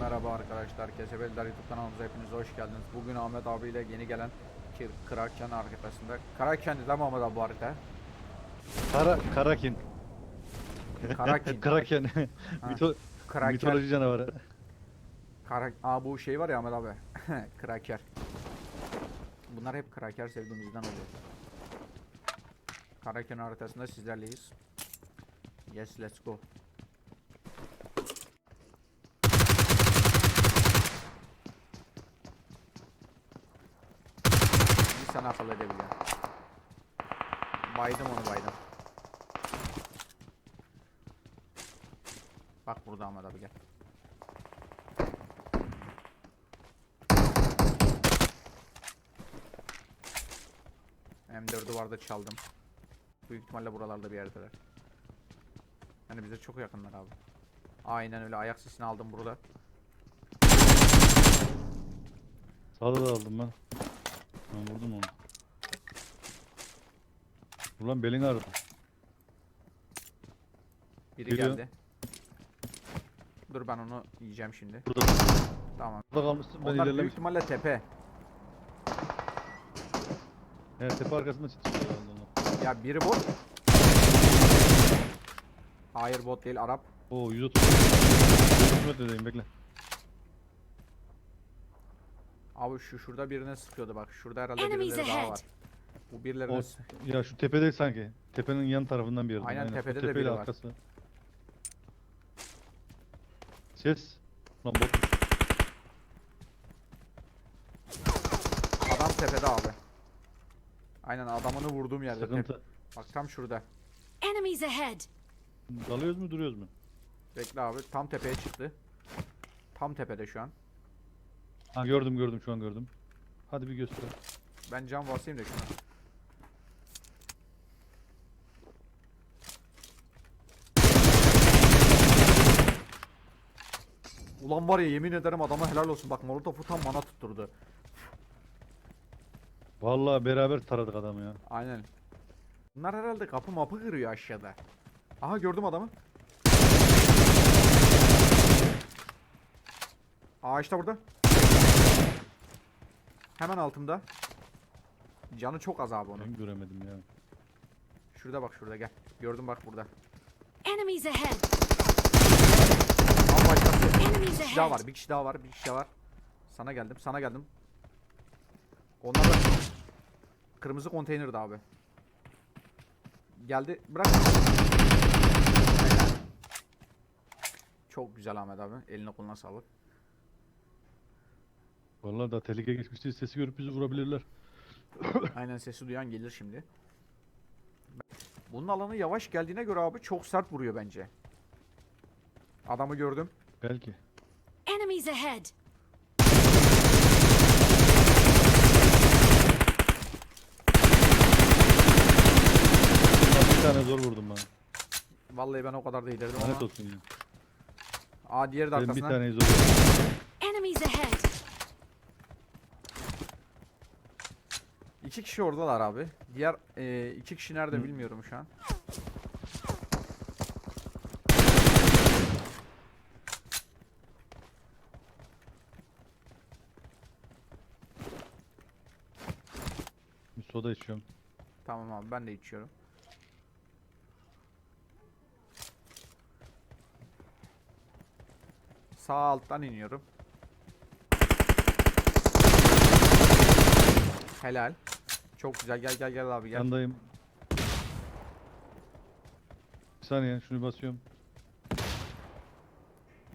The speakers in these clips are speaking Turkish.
merhaba arkadaşlar. Kesebeliler YouTube kanalımıza hepiniz hoş geldiniz. Bugün Ahmet abiyle yeni gelen Kraken haritasında. Kraken değil ama Ahmet abi bu harita. Kara, Karakin. Karakin. Kraken. Mito, Kraken. mitoloji canavarı. Kara... Aa bu şey var ya Ahmet abi. Kraker. Bunlar hep Kraker sevdiğimizden oluyor. Kraken haritasında sizlerleyiz. Yes let's go. Bir sana akıl edebiliyor. Baydım onu baydım. Bak burada Ahmet abi gel. M4'ü vardı çaldım. Büyük ihtimalle buralarda bir yerdeler. Yani bize çok yakınlar abi. Aynen öyle ayak sesini aldım burada. Sağda da aldım ben. Ben vurdum onu. Ulan belin ağrıdı. Biri Geliyor. geldi. Dur ben onu yiyeceğim şimdi. Burada. Tamam. Burada kalmışsın ben Onlar büyük ilerlemişim. ihtimalle tepe. Evet tepe arkasında çıkıyor herhalde onlar. Ya biri bot. Hayır bot değil Arap. Oo 130. 130 metredeyim bekle. Abi şu şurada birine sıkıyordu bak. Şurada herhalde Enemies birileri daha ahead. var. Bu birilerine O, ya şu tepede sanki. Tepenin yan tarafından bir yerden. Aynen, tepede de tepeyle biri var. arkası. Ses. Lan bot. adam tepede abi. Aynen adamını vurduğum yerde. Tep- Sıkıntı. Bak tam şurada. Enemies ahead! Dalıyoruz mu duruyoruz mu? Bekle abi tam tepeye çıktı. Tam tepede şu an. Ha gördüm gördüm şu an gördüm. Hadi bir göster. Ben cam basayım da şuna. Ulan var ya yemin ederim adama helal olsun bak molotofu tam bana tutturdu. Vallahi beraber taradık adamı ya. Aynen. Bunlar herhalde kapı mapı kırıyor aşağıda. Aha gördüm adamı. Ağaçta burada. Hemen altımda. Canı çok az abi onun. Ben göremedim ya. Şurada bak şurada gel. Gördüm bak burada. Enemies ahead! Tam başkası. Enemies Bir kişi daha ahead! var. Bir kişi daha var. Bir kişi daha var. Sana geldim. Sana geldim. Onlar da kırmızı konteynerde abi. Geldi. Bırak. Çok güzel Ahmet abi. Eline koluna sağlık. Vallahi da tehlike geçmişti. Sesi görüp bizi vurabilirler. Aynen sesi duyan gelir şimdi. Bunun alanı yavaş geldiğine göre abi çok sert vuruyor bence. Adamı gördüm. Belki. Enemies ahead! Bir tane zor vurdum ben. Vallahi ben o kadar da ilerledim Lanet ama. olsun ya. Aa diğeri de Ben bir arkasına. tane zor vurdum. Enemies ahead! İki kişi oradalar abi. Diğer e, iki kişi nerede Hı. bilmiyorum şu an. Bir soda içiyorum. Tamam abi ben de içiyorum. Sağ alttan iniyorum. Helal. Çok güzel gel gel gel abi gel. Yandayım. Bir saniye şunu basıyorum.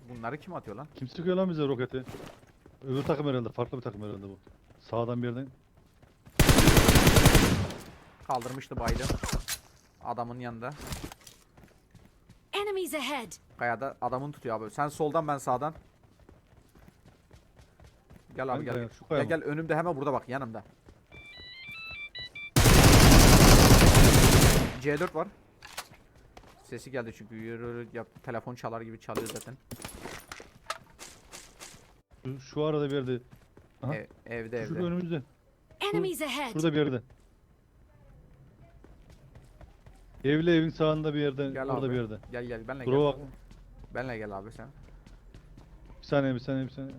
Bunları kim atıyor lan? Kim sıkıyor lan bize roketi? Öbür takım herhalde. Farklı bir takım herhalde bu. Sağdan bir yerden. Kaldırmıştı baydı. Adamın yanında. Enemies ahead! Kayada adamın tutuyor abi. Sen soldan ben sağdan. Gel abi Hangi gel. kaya? Gel Şu kaya gel, mı? gel önümde hemen burada bak yanımda. C4 var. Sesi geldi çünkü yürü yaptı. Telefon çalar gibi çalıyor zaten. Şu, şu arada bir yerde. Aha. Ev- evde Şurada evde. önümüzde. Enemies ahead! Şurada bir yerde. Evli evin sağında bir yerde. Gel orada abi. bir yerde. Gel gel benle Dura gel. bak. Benle gel abi sen. saniye bir saniye bir saniye.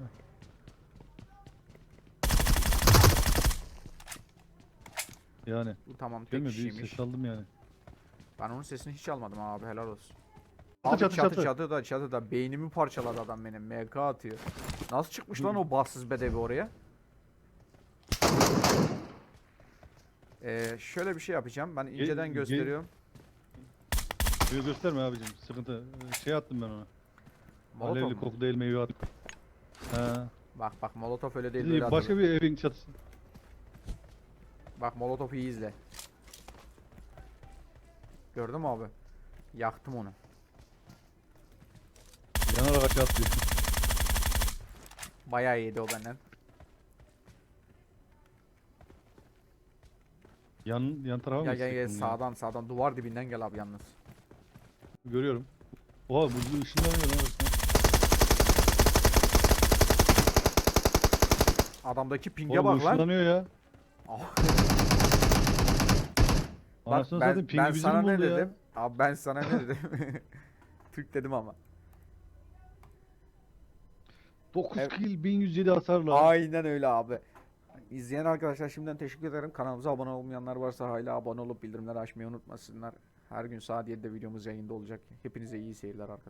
Yani Bu tamam tek gelmedi kişiymiş. ses aldım yani. Ben onun sesini hiç almadım abi helal olsun. Çatı, Abi çatı, çatı, çatı. çatıda çatıda beynimi parçaladı adam benim MK atıyor. Nasıl çıkmış lan o bassız bedevi oraya? Ee, şöyle bir şey yapacağım. Ben inceden ge- gösteriyorum. Diyor gösterme abicim sıkıntı. Ee, Şey attım ben ona. Molotov Alevli mu? kokteyl meyve attım. Ha. Bak bak Molotov öyle değil İyi, böyle başka atılır. bir evin çatısı. Bak Molotov'u iyi izle. Gördün mü abi? Yaktım onu. Yanarak atlıyor. Bayağı yedi o benden. Yan, yan tarafa mı Gel gel gel ya? sağdan sağdan duvar dibinden gel abi yalnız. Görüyorum. Oha bu ışınlanıyor lan resmen. Adamdaki pinge Oğlum bu bak lan. ışınlanıyor ya. Ah. Bak Anasını ben, satayım pingi ben sana ne buldu ya. dedim? Abi ben sana ne dedim? Türk dedim ama. 9 Evet. kill 1107 hasarla. Aynen öyle abi. İzleyen arkadaşlar şimdiden teşekkür ederim. Kanalımıza abone olmayanlar varsa hala abone olup bildirimleri açmayı unutmasınlar. Her gün saat 7'de videomuz yayında olacak. Hepinize iyi seyirler arkadaşlar.